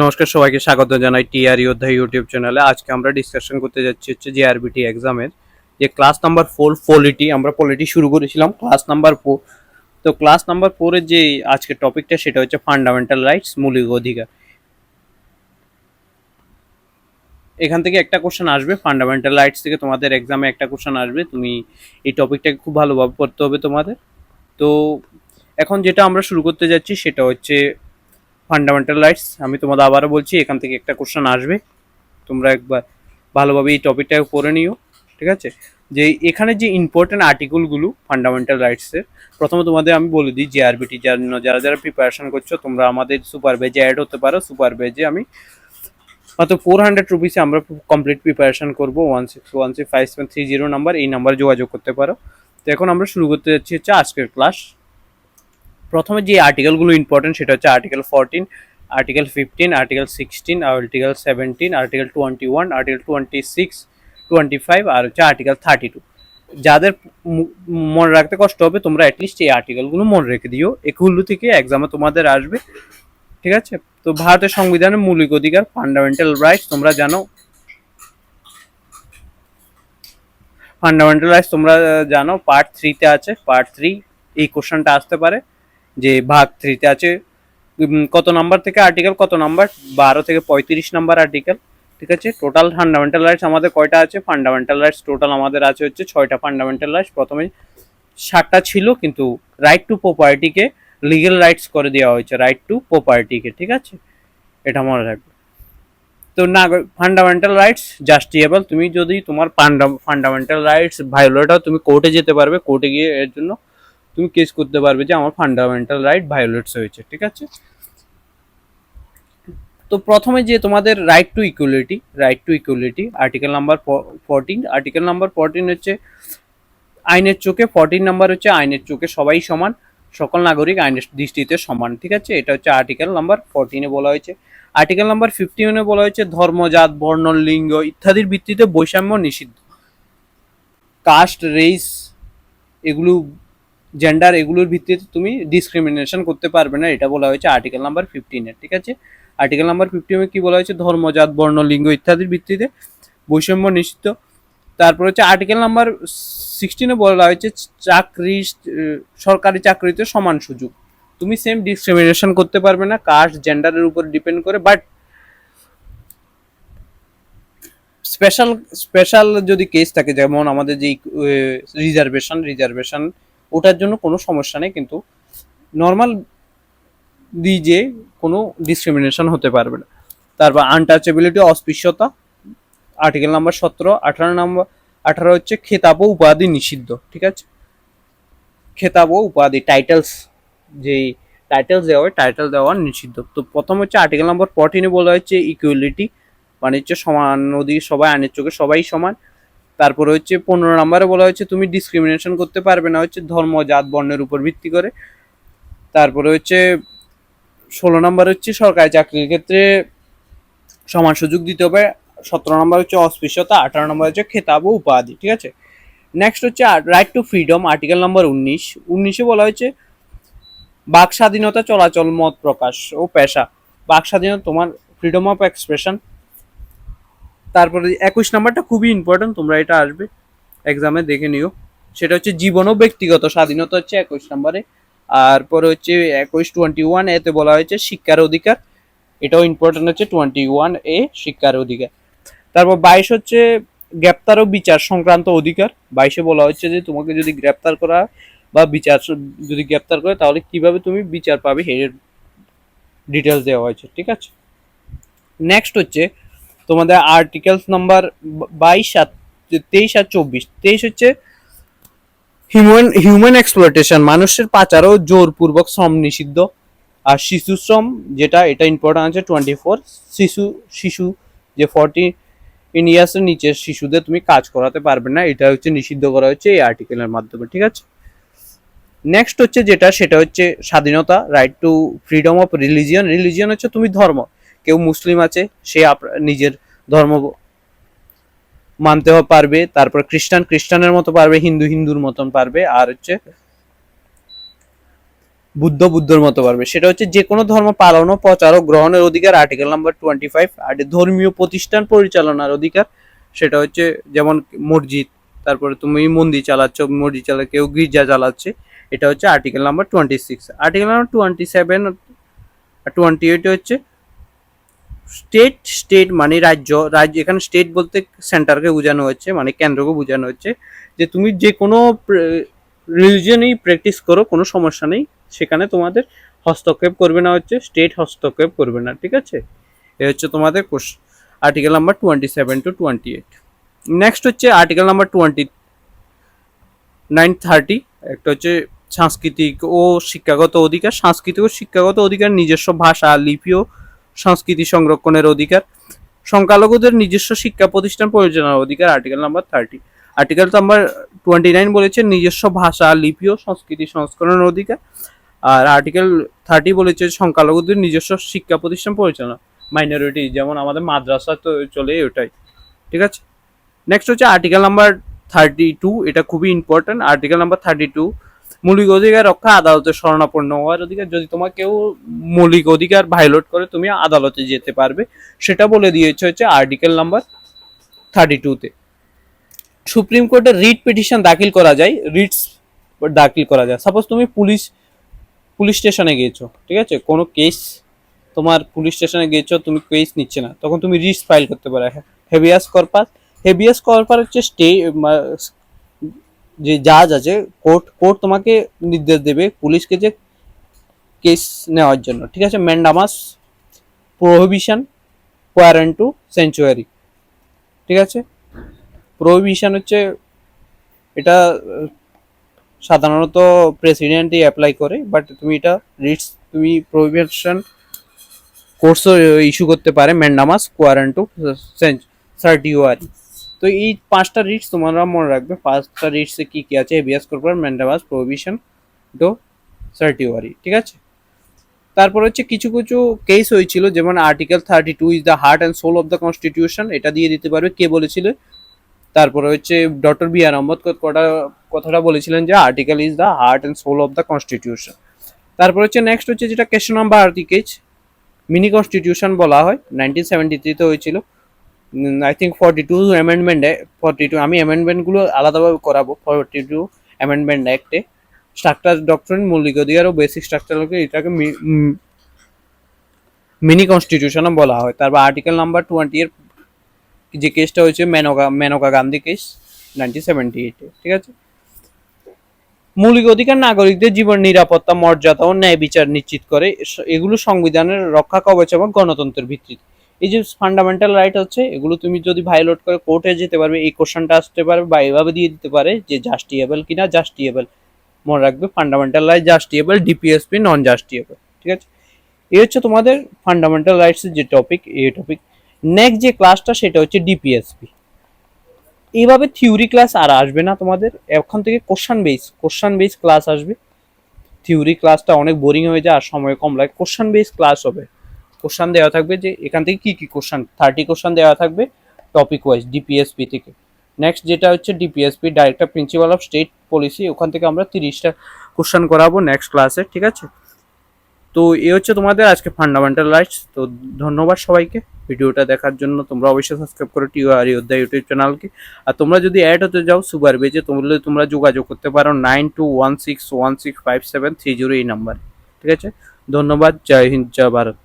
নমস্কার, সবাইকে স্বাগত জানাই টিআর যোদ্ধা ইউটিউব চ্যানেলে। আজকে আমরা ডিসকাশন করতে যাচ্ছি হচ্ছে জেআরবিটি এক্সামের যে ক্লাস নাম্বার ফোর পলিটি আমরা পলিটি শুরু করেছিলাম ক্লাস নাম্বার ফোর তো ক্লাস নাম্বার ফোরের যে আজকের টপিকটা সেটা হচ্ছে ফান্ডামেন্টাল রাইটস মৌলিক অধিকার। এখান থেকে একটা কোশ্চেন আসবে ফান্ডামেন্টাল রাইটস থেকে তোমাদের এক্সামে একটা কোশ্চেন আসবে। তুমি এই টপিকটাকে খুব ভালোভাবে পড়তে হবে তোমাদের। তো এখন যেটা আমরা শুরু করতে যাচ্ছি, সেটা হচ্ছে ফান্ডামেন্টাল রাইটস আমি তোমাদের আবারও বলছি, এখান থেকে একটা কোশ্চেন আসবে। তোমরা একবার ভালোভাবে এই টপিকটাকে পড়ে নিও, ঠিক আছে? যে এখানে যে ইম্পর্টেন্ট আর্টিকেলগুলো ফান্ডামেন্টাল রাইটসের প্রথমে তোমাদের আমি বলে দিই যে যার যারা যারা প্রিপারেশন করছ, তোমরা আমাদের সুপার বেজে অ্যাড হতে পারো। সুপার বেজে আমি মাত্র ফোর হান্ড্রেড রুপিসে আমরা কমপ্লিট প্রিপারেশন করব। One six one six five seven three zero number এই নাম্বারে যোগাযোগ করতে পারো। তো এখন আমরা শুরু করতে যাচ্ছি হচ্ছে আজকের ক্লাস প্রথমে যে আর্টিকেলগুলো ইম্পর্টেন্ট সেটা হচ্ছে article fourteen article fifteen article sixteen article seventeen article twenty one article twenty six twenty five আর হচ্ছে আর্টিকেল থার্টি টু যাদের মনে রাখতে কষ্ট হবে, তোমরা অ্যাটলিস্ট এই আর্টিকেলগুলো মনে রেখে দিও। এগুলো থেকে এক্সামে তোমাদের আসবে। ঠিক আছে? তো ভারতের সংবিধানের মৌলিক অধিকার ফান্ডামেন্টাল রাইটস তোমরা জানো। ফান্ডামেন্টাল রাইটস তোমরা জানো। পার্ট থ্রিতে আছে। পার্ট থ্রি এই কোশ্চেনটা আসতে পারে। যে ভাগ থ্রিতে আছে কত নাম্বার থেকে আর্টিকেল কত নাম্বার? বারো থেকে পঁয়ত্রিশ নাম্বার আর্টিকেল ঠিক আছে? টোটাল ফান্ডামেন্টাল রাইটস আমাদের কয়টা আছে? ফান্ডামেন্টাল রাইটস টোটাল আমাদের আছে হচ্ছে ছয়টা ফান্ডামেন্টাল রাইটস প্রথমে সাতটা ছিল, কিন্তু রাইট টু প্রপার্টিকে লিগেল রাইটস করে দেওয়া হয়েছে রাইট টু প্রপার্টিকে ঠিক আছে? এটা মনে রাখবে। তো না ফান্ডামেন্টাল রাইটস জাস্টিয়েবল তুমি যদি তোমার ফান্ডামেন্টাল রাইটস ভায়োলেট হয়, তুমি কোর্টে যেতে পারবে কোর্টে গিয়ে এর জন্য তুমি কেস করতে পারবে যে আমার ফান্ডামেন্টাল রাইট ভায়োলেটস হয়েছে, ঠিক আছে? তো প্রথমে যে তোমাদের right to equality right to equality article number fourteen article number fourteen হচ্ছে আইনের চোখে ফোরটিন নাম্বার হচ্ছে আইনের চোখে সবাই সমান, সকল নাগরিক আইনের দৃষ্টিতে সমান, ঠিক আছে? এটা হচ্ছে আর্টিকেল নাম্বার ফোরটিনে বলা হয়েছে। আর্টিকেল নাম্বার ফিফটিনে বলা হয়েছে ধর্ম, জাত, বর্ণ, লিঙ্গ ইত্যাদির ভিত্তিতে বৈষম্য নিষিদ্ধ। কাস্ট রেস এগুলো জেন্ডার এগুলোর ভিত্তিতে তুমি ডিসক্রিমিনেশন করতে পারবে না, এটা বলা হয়েছে আর্টিকেল নাম্বার ফিফটিনে ঠিক আছে? আর্টিকেল নাম্বার ফিফটিনে কি বলা হয়েছে? ধর্ম জাত বর্ণ লিঙ্গ ইত্যাদির ভিত্তিতে বৈষম্য নিশ্চিত। তারপর হচ্ছে আর্টিকেল নাম্বার সিক্সটিনে বলা হয়েছে চাকরি, সরকারি চাকরিতে সমান সুযোগ। তুমি সেম ডিসক্রিমিনেশন করতে পারবে না কাস্ট জেন্ডারের উপর ডিপেন্ড করে বাট স্পেশাল স্পেশাল যদি কেস থাকে, যেমন আমাদের যে রিজার্ভেশন রিজার্ভেশন ওটার জন্য কোনো সমস্যা নেই, কিন্তু নর্মাল দিয়ে কোনো ডিসক্রিমিনেশন হতে পারবে না। তারপর আনটাচেবিলিটি অস্পৃশ্যতা আর্টিকেল নাম্বার সতেরো, আঠারো নাম্বার আঠারো হচ্ছে খেতাব ও উপাধি নিষিদ্ধ, ঠিক আছে? খেতাব ও উপাধি টাইটেলস যে টাইটেলস দেওয়া হয় টাইটেল দেওয়া নিষিদ্ধ। তো প্রথম হচ্ছে আর্টিকেল নাম্বার ফোরটিনে বলা হচ্ছে ইকুয়ালিটি মানে হচ্ছে সমান, নদী সবাই, আইনের চোখে সবাই সমান। তারপরে হচ্ছে পনেরো নম্বরে বলা হচ্ছে তুমি ডিসক্রিমিনেশন করতে পারবে না। হচ্ছে ধর্ম, জাত, বর্ণের উপর ভিত্তি করে। তারপরে হচ্ছে ষোলো নম্বর হচ্ছে সরকারি চাকরির ক্ষেত্রে সমান সুযোগ দিতে হবে। সতেরো নম্বর হচ্ছে অস্পৃশ্যতা, আঠারো নম্বর হচ্ছে খেতাব ও উপাধি, ঠিক আছে? নেক্সট হচ্ছে right to freedom article number উনিশ। উনিশে বলা হয়েছে, বাক স্বাধীনতা চলাচল, মত প্রকাশ ও পেশা। বাক স্বাধীনতা, তোমার ফ্রিডম অফ এক্সপ্রেশন তারপরে একুশ নাম্বারটা খুবই ইম্পর্টেন্ট তোমরা এটা আসবে এক্সামে দেখে নিও। সেটা হচ্ছে জীবন ও ব্যক্তিগত, স্বাধীনতা হচ্ছে একুশ নাম্বারে আর পরে হচ্ছে একুশ টোয়েন্টি ওয়ান এতে বলা হয়েছে শিক্ষার অধিকার, এটাও ইম্পর্টেন্ট হচ্ছে টোয়েন্টি ওয়ান এ শিক্ষার অধিকার। তারপর বাইশ হচ্ছে গ্রেপ্তার ও বিচার সংক্রান্ত অধিকার, বাইশে বলা হচ্ছে যে তোমাকে যদি গ্রেপ্তার করা বা বিচার যদি গ্রেপ্তার করে, তাহলে কীভাবে তুমি বিচার পাবে এর ডিটেলস দেওয়া হয়েছে, ঠিক আছে? নেক্সট হচ্ছে তোমাদের আর্টিকেলস নাম্বার বাইশ আর তেইশ আর চব্বিশ। তেইশ হচ্ছে হিউম্যান হিউম্যান এক্সপ্লয়টেশন মানুষের পাচারও জোরপূর্বক শ্রম নিষিদ্ধ। আর শিশু শ্রম যেটা, এটা ইম্পর্টেন্ট আছে টোয়েন্টি ফোর শিশু শিশু, যে ফর্টি ইন ইয়ার্সের নিচের শিশুদের তুমি কাজ করাতে পারবে না, এটা হচ্ছে নিষিদ্ধ করা হচ্ছে এই আর্টিকেলের মাধ্যমে, ঠিক আছে? নেক্সট হচ্ছে যেটা, সেটা হচ্ছে স্বাধীনতা right to freedom of religion religion হচ্ছে তুমি ধর্ম। কেউ মুসলিম আছে, সে নিজের ধর্ম মানতে পারবে, তারপর খ্রিস্টান, খ্রিস্টানের মতো পারবে, হিন্দু, হিন্দুর মতন পারবে, আর হচ্ছে বুদ্ধ, বুদ্ধর মতো পারবে। সেটা হচ্ছে যে কোনো ধর্ম পালন ও প্রচার ও গ্রহণের অধিকার আর্টিকেল নাম্বার টোয়েন্টি ফাইভ আর ধর্মীয় প্রতিষ্ঠান পরিচালনার অধিকার, সেটা হচ্ছে যেমন মসজিদ, তারপরে তুমি মন্দির চালাচ্ছ, মসজিদ চালা কেউ গির্জা চালাচ্ছে, এটা হচ্ছে article number twenty six article number twenty seven twenty eight হচ্ছে স্টেট স্টেট মানে রাজ্য। রাজ্য, এখানে স্টেট বলতে সেন্টারকে বোঝানো হচ্ছে মানে কেন্দ্রকে বোঝানো হচ্ছে। যে তুমি যে কোনো রিলিজনই প্র্যাকটিস করো, কোনো সমস্যা নেই। সেখানে তোমাদের হস্তক্ষেপ করবে না হচ্ছে, স্টেট হস্তক্ষেপ করবে না, ঠিক আছে? এ হচ্ছে তোমাদের article number twenty seven to twenty eight next হচ্ছে article number twenty, nine thirty. একটা হচ্ছে সাংস্কৃতিক ও শিক্ষাগত অধিকার। সাংস্কৃতিক ও শিক্ষাগত অধিকার, নিজস্ব ভাষা, লিপি ও সংস্কৃতি সংরক্ষণের অধিকার। সংখ্যালঘুদের নিজস্ব শিক্ষা প্রতিষ্ঠান পরিচালনার অধিকার article number thirty article number twenty nine বলেছে নিজস্ব ভাষা, লিপি ও সংস্কৃতি সংস্করণের অধিকার। আর আর্টিকেল থার্টি বলেছে, সংখ্যালঘুদের নিজস্ব শিক্ষা প্রতিষ্ঠান পরিচালনা মাইনরিটি যেমন আমাদের মাদ্রাসা তো চলে ওটাই। ঠিক আছে? নেক্সট হচ্ছে আর্টিকেল নাম্বার থার্টি টু এটা খুবই important article number thirty two মৌলিক অধিকার রক্ষা আদালতে শরণাপন্ন হওয়ার অধিকার। যদি তোমার কেউ মৌলিক অধিকার ভাইলোট করে, তুমি আদালতে যেতে পারবে। সেটা বলে দিয়েছে হচ্ছে আর্টিকেল নাম্বার থার্টি টুতে সুপ্রিম কোর্টে রিট পিটিশন দাখিল করা যায়। রিটস দাখিল করা যায়। সাপোজ তুমি পুলিশ পুলিশ স্টেশনে গিয়েছো, ঠিক আছে? কোনো কেস তোমার পুলিশ স্টেশনে গিয়েছো, তুমি কেস নিচ্ছে না। তখন তুমি রিটস ফাইল করতে পারো। হেভিয়াস কর্পাস হেভিয়াস কর্পাস হচ্ছে স্টে যে জাজ আছে, কোর্ট কোর্ট তোমাকে নির্দেশ দেবে পুলিশকে যে কেস নেওয়ার জন্য। ঠিক আছে? Mandamus, prohibition quo warranto certiorari. ঠিক আছে? প্রোহিবিশন হচ্ছে, এটা সাধারণত প্রেসিডেন্টই অ্যাপ্লাই করে বাট তুমি এটা রিটস, তুমি প্রোহিবিশন কোর্সও ইস্যু করতে পারে, ম্যান্ডামাস, কোয়ারেন্টু সার্টিওয়ারি। তো এই পাঁচটা রিটস তোমরা মনে রাখবে। পাঁচটা রিটসে কি কি আছে? হেভিয়াস কর্পোরাল ম্যান্ডামাস প্রোহিবিশন তো সার্টিওয়ারি ঠিক আছে? তারপর হচ্ছে কিছু কিছু কেস হয়েছিল, যেমন article thirty two is the heart and soul of the constitution এটা দিয়ে দিতে পারবে। কে বলেছিল? তারপরে হচ্ছে ডক্টর বি আর আহমদ কটা, কথাটা বলেছিলেন যে article is the heart and soul of the constitution তারপর হচ্ছে নেক্সট হচ্ছে যেটা কেশন নাম্বার আর্টি কেস মিনি কনস্টিটিউশন বলা হয়। নাইনটিন সেভেন্টি থ্রিতে হয়েছিল। আই থিঙ্ক ফর্টি টু অ্যামেন্ডমেন্টে ফর্টি টু আমি অ্যামেন্ডমেন্টগুলো আলাদাভাবে করাবো। ফর্টি টু অ্যামেন্ডমেন্ট অ্যাক্টে স্ট্রাকচার ডক্টরিন মৌলিক অধিকার ও বেসিক স্ট্রাকচারকে এটাকে মিনি কনস্টিটিউশনও বলা হয়। তারপর আর্টিকেল নাম্বার টোয়েন্টি এর যে কেসটা হয়েছে, Maneka Maneka Gandhi case nineteen seventy এইটে ঠিক আছে? মৌলিক অধিকার নাগরিকদের জীবন নিরাপত্তা, মর্যাদা ও ন্যায় বিচার নিশ্চিত করে। এগুলো সংবিধানের রক্ষা কবচ এবং গণতন্ত্রের ভিত্তিতে। এই যে ফান্ডামেন্টাল রাইট হচ্ছে, এগুলো তুমি যদি ভায়োলেট করে কোর্টে যেতে পারবে, এই কোশ্চেনটা আসতে পারবে বা এভাবে দিয়ে দিতে পারে যে জাস্টিয়েবল কিনা জাস্টিয়েবল মনে রাখবে fundamental right justiciable DPSP non justiciable ঠিক আছে? এই হচ্ছে তোমাদের ফান্ডামেন্টাল রাইটসের যে টপিক এই টপিক নেক্সট যে ক্লাসটা সেটা হচ্ছে ডিপিএসপি এইভাবে থিওরি ক্লাস আর আসবে না তোমাদের, এখন থেকে question base question base class আসবে। থিওরি ক্লাসটা অনেক বোরিং হয়ে যায় আর সময় কম লাগে কোশ্চান বেস ক্লাস হবে। কোশ্চান দেওয়া থাকবে যে এখান থেকে কি কি কোশ্চান থার্টি কোশ্চান দেওয়া থাকবে টপিক ওয়াইজ ডিপিএসপি থেকে। নেক্সট যেটা হচ্ছে DPSP director principal of state policy ওখান থেকে আমরা তিরিশটা কোশ্চান করাবো নেক্সট ক্লাসে ঠিক আছে? তো এ হচ্ছে তোমাদের আজকে ফান্ডামেন্টাল রাইটস তো ধন্যবাদ সবাইকে। ভিডিওটা দেখার জন্য তোমরা অবশ্যই সাবস্ক্রাইব করো টিও আর ইয়োদ্ধা ইউটিউব চ্যানেলকে। আর তোমরা যদি অ্যাড হতে যাও সুপার বেজে তোমরা তোমরা যোগাযোগ করতে পারো nine two one six one six five seven three zero এই নাম্বারে ঠিক আছে? ধন্যবাদ, জয় হিন্দ, জয় ভারত।